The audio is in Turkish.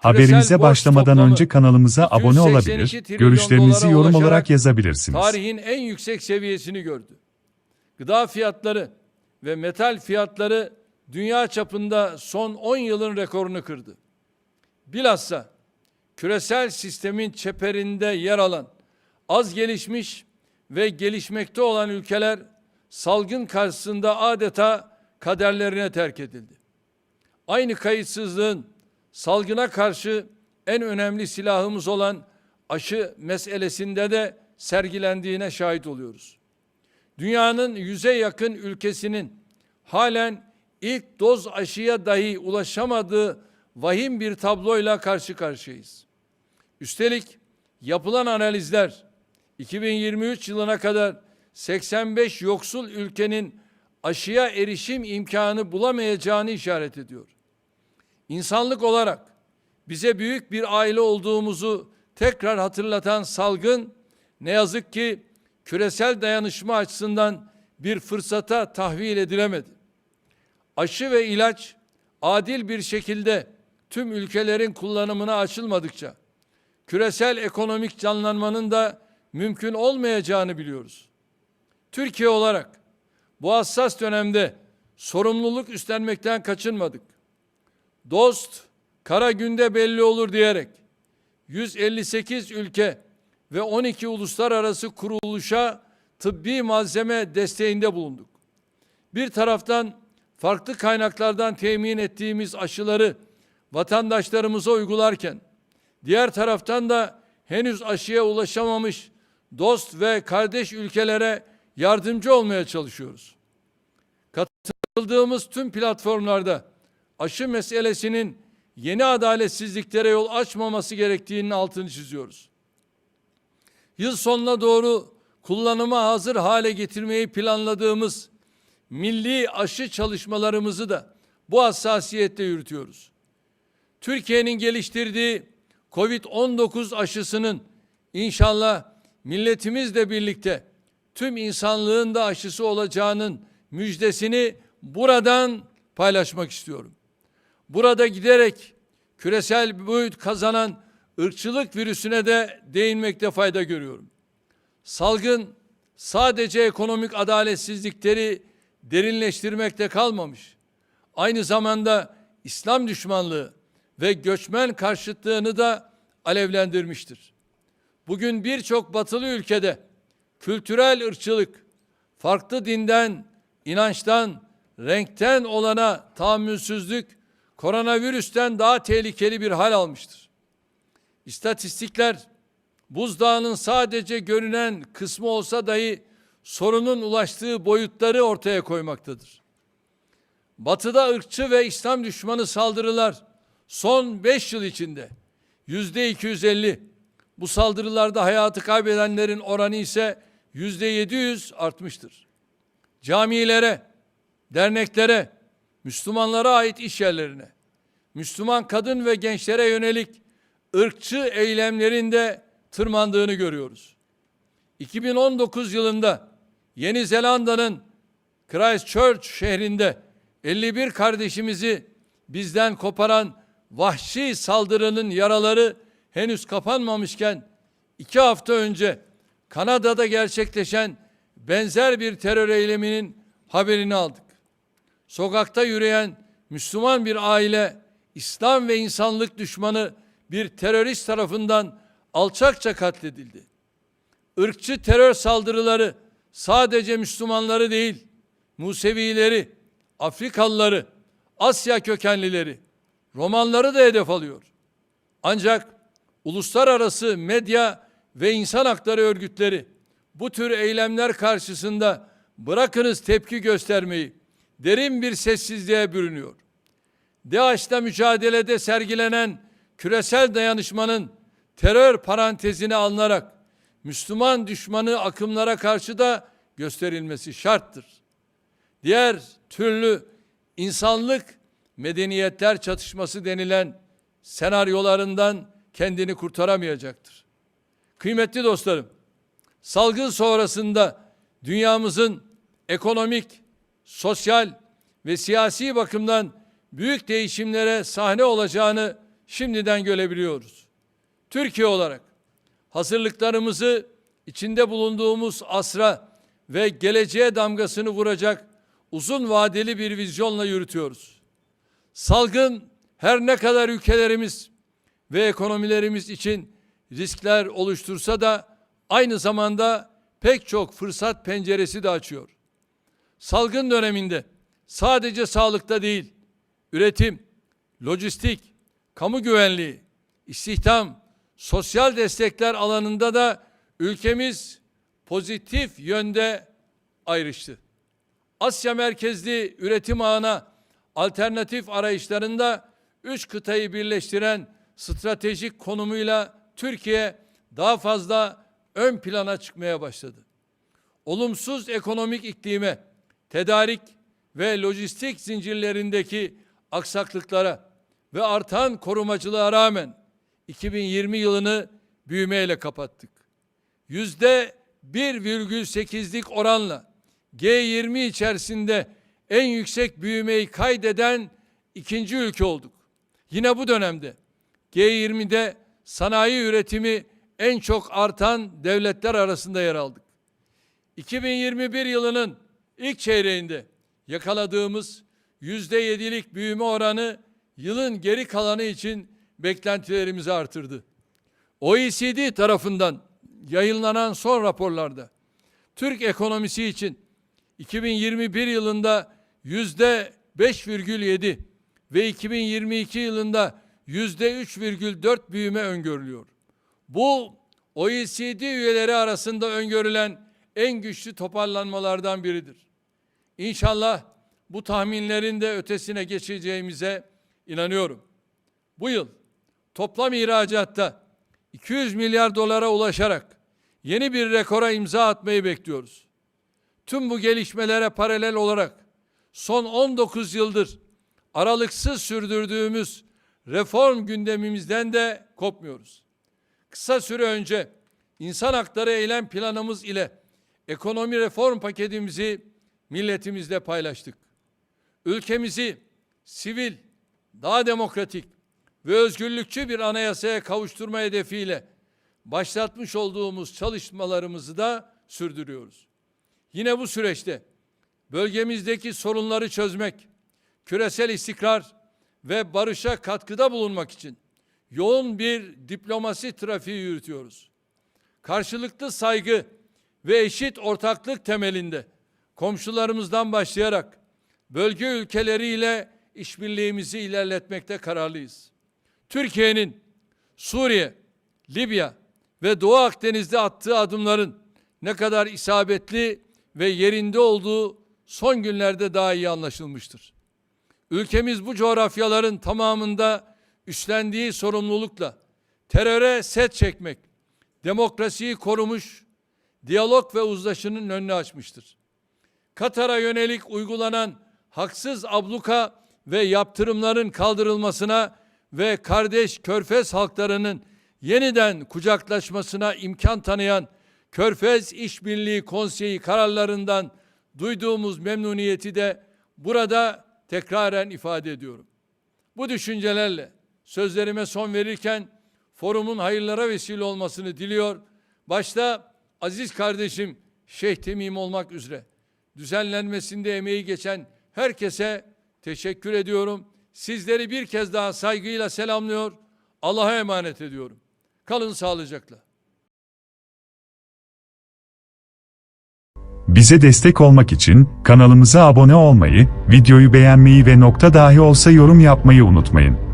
Haberimize başlamadan önce kanalımıza abone 282 olabilir, görüşlerinizi yorum olarak yazabilirsiniz. Tarihin en yüksek seviyesini gördü. Gıda fiyatları ve metal fiyatları dünya çapında son 10 yılın rekorunu kırdı. Bilhassa küresel sistemin çeperinde yer alan az gelişmiş ve gelişmekte olan ülkeler salgın karşısında adeta kaderlerine terk edildi. Aynı kayıtsızlığın salgına karşı en önemli silahımız olan aşı meselesinde de sergilendiğine şahit oluyoruz. Dünyanın yüze yakın ülkesinin halen ilk doz aşıya dahi ulaşamadığı vahim bir tabloyla karşı karşıyayız. Üstelik yapılan analizler 2023 yılına kadar 85 yoksul ülkenin aşıya erişim imkanı bulamayacağını işaret ediyor. İnsanlık olarak bize büyük bir aile olduğumuzu tekrar hatırlatan salgın ne yazık ki küresel dayanışma açısından bir fırsata tahvil edilemedi. Aşı ve ilaç adil bir şekilde tüm ülkelerin kullanımına açılmadıkça küresel ekonomik canlanmanın da mümkün olmayacağını biliyoruz. Türkiye olarak bu hassas dönemde sorumluluk üstlenmekten kaçınmadık. Dost kara günde belli olur diyerek 158 ülke ve 12 uluslararası kuruluşa tıbbi malzeme desteğinde bulunduk. Bir taraftan farklı kaynaklardan temin ettiğimiz aşıları vatandaşlarımıza uygularken diğer taraftan da henüz aşıya ulaşamamış dost ve kardeş ülkelere yardımcı olmaya çalışıyoruz. Katıldığımız tüm platformlarda aşı meselesinin yeni adaletsizliklere yol açmaması gerektiğinin altını çiziyoruz. Yıl sonuna doğru kullanıma hazır hale getirmeyi planladığımız milli aşı çalışmalarımızı da bu hassasiyette yürütüyoruz. Türkiye'nin geliştirdiği Covid-19 aşısının inşallah milletimizle birlikte tüm insanlığın da aşısı olacağının müjdesini buradan paylaşmak istiyorum. Burada giderek küresel boyut kazanan ırkçılık virüsüne de değinmekte fayda görüyorum. Salgın sadece ekonomik adaletsizlikleri derinleştirmekte kalmamış. Aynı zamanda İslam düşmanlığı ve göçmen karşıtlığını da alevlendirmiştir. Bugün birçok batılı ülkede kültürel ırkçılık, farklı dinden, inançtan, renkten olana tahammülsüzlük koronavirüsten daha tehlikeli bir hal almıştır. İstatistikler buzdağının sadece görünen kısmı olsa dahi sorunun ulaştığı boyutları ortaya koymaktadır. Batıda ırkçı ve İslam düşmanı saldırılar son 5 yıl içinde yüzde 250, bu saldırılarda hayatı kaybedenlerin oranı ise yüzde 700 artmıştır. Camilere, derneklere, Müslümanlara ait iş yerlerine, Müslüman kadın ve gençlere yönelik ırkçı eylemlerinde tırmandığını görüyoruz. 2019 yılında Yeni Zelanda'nın Christchurch şehrinde 51 kardeşimizi bizden koparan vahşi saldırının yaraları henüz kapanmamışken iki hafta önce Kanada'da gerçekleşen benzer bir terör eyleminin haberini aldık. Sokakta yürüyen Müslüman bir aile İslam ve insanlık düşmanı bir terörist tarafından alçakça katledildi. Irkçı terör saldırıları sadece Müslümanları değil, Musevileri, Afrikalıları, Asya kökenlileri, Romanları da hedef alıyor. Ancak uluslararası medya ve insan hakları örgütleri bu tür eylemler karşısında bırakınız tepki göstermeyi derin bir sessizliğe bürünüyor. DAEŞ'la mücadelede sergilenen küresel dayanışmanın terör parantezine alınarak Müslüman düşmanı akımlara karşı da gösterilmesi şarttır. Diğer türlü insanlık medeniyetler çatışması denilen senaryolarından kendini kurtaramayacaktır. Kıymetli dostlarım, salgın sonrasında dünyamızın ekonomik, sosyal ve siyasi bakımdan büyük değişimlere sahne olacağını şimdiden görebiliyoruz. Türkiye olarak hazırlıklarımızı içinde bulunduğumuz asra ve geleceğe damgasını vuracak uzun vadeli bir vizyonla yürütüyoruz. Salgın her ne kadar ülkelerimiz ve ekonomilerimiz için riskler oluştursa da aynı zamanda pek çok fırsat penceresi de açıyor. Salgın döneminde sadece sağlıkta değil, üretim, lojistik, kamu güvenliği, istihdam, sosyal destekler alanında da ülkemiz pozitif yönde ayrıştı. Asya merkezli üretim ağına alternatif arayışlarında üç kıtayı birleştiren stratejik konumuyla Türkiye daha fazla ön plana çıkmaya başladı. Olumsuz ekonomik iklime, tedarik ve lojistik zincirlerindeki aksaklıklara ve artan korumacılığa rağmen 2020 yılını büyümeyle kapattık. Yüzde 1,8'lik oranla G20 içerisinde en yüksek büyümeyi kaydeden ikinci ülke olduk. Yine bu dönemde G20'de sanayi üretimi en çok artan devletler arasında yer aldık. 2021 yılının ilk çeyreğinde yakaladığımız yüzde yedilik büyüme oranı yılın geri kalanı için beklentilerimizi artırdı. OECD tarafından yayınlanan son raporlarda Türk ekonomisi için 2021 yılında yüzde 5,7 ve 2022 yılında yüzde 3,4 büyüme öngörülüyor. Bu OECD üyeleri arasında öngörülen en güçlü toparlanmalardan biridir. İnşallah bu tahminlerin de ötesine geçeceğimize inanıyorum. Bu yıl toplam ihracatta 200 milyar dolara ulaşarak yeni bir rekora imza atmayı bekliyoruz. Tüm bu gelişmelere paralel olarak son 19 yıldır aralıksız sürdürdüğümüz reform gündemimizden de kopmuyoruz. Kısa süre önce insan hakları eylem planımız ile ekonomi reform paketimizi milletimizle paylaştık. Ülkemizi sivil, daha demokratik ve özgürlükçü bir anayasaya kavuşturma hedefiyle başlatmış olduğumuz çalışmalarımızı da sürdürüyoruz. Yine bu süreçte bölgemizdeki sorunları çözmek, küresel istikrar ve barışa katkıda bulunmak için yoğun bir diplomasi trafiği yürütüyoruz. Karşılıklı saygı ve eşit ortaklık temelinde komşularımızdan başlayarak bölge ülkeleriyle işbirliğimizi ilerletmekte kararlıyız. Türkiye'nin Suriye, Libya ve Doğu Akdeniz'de attığı adımların ne kadar isabetli ve yerinde olduğu son günlerde daha iyi anlaşılmıştır. Ülkemiz bu coğrafyaların tamamında üstlendiği sorumlulukla teröre set çekmek, demokrasiyi korumuş, diyalog ve uzlaşının önünü açmıştır. Katar'a yönelik uygulanan haksız abluka ve yaptırımların kaldırılmasına ve kardeş körfez halklarının yeniden kucaklaşmasına imkan tanıyan Körfez İşbirliği Konseyi kararlarından duyduğumuz memnuniyeti de burada tekraren ifade ediyorum. Bu düşüncelerle sözlerime son verirken forumun hayırlara vesile olmasını diliyor. Başta aziz kardeşim Şeyh Temim olmak üzere düzenlenmesinde emeği geçen herkese teşekkür ediyorum. Sizleri bir kez daha saygıyla selamlıyor. Allah'a emanet ediyorum. Kalın sağlıcakla. Bize destek olmak için kanalımıza abone olmayı, videoyu beğenmeyi ve nokta dahi olsa yorum yapmayı unutmayın.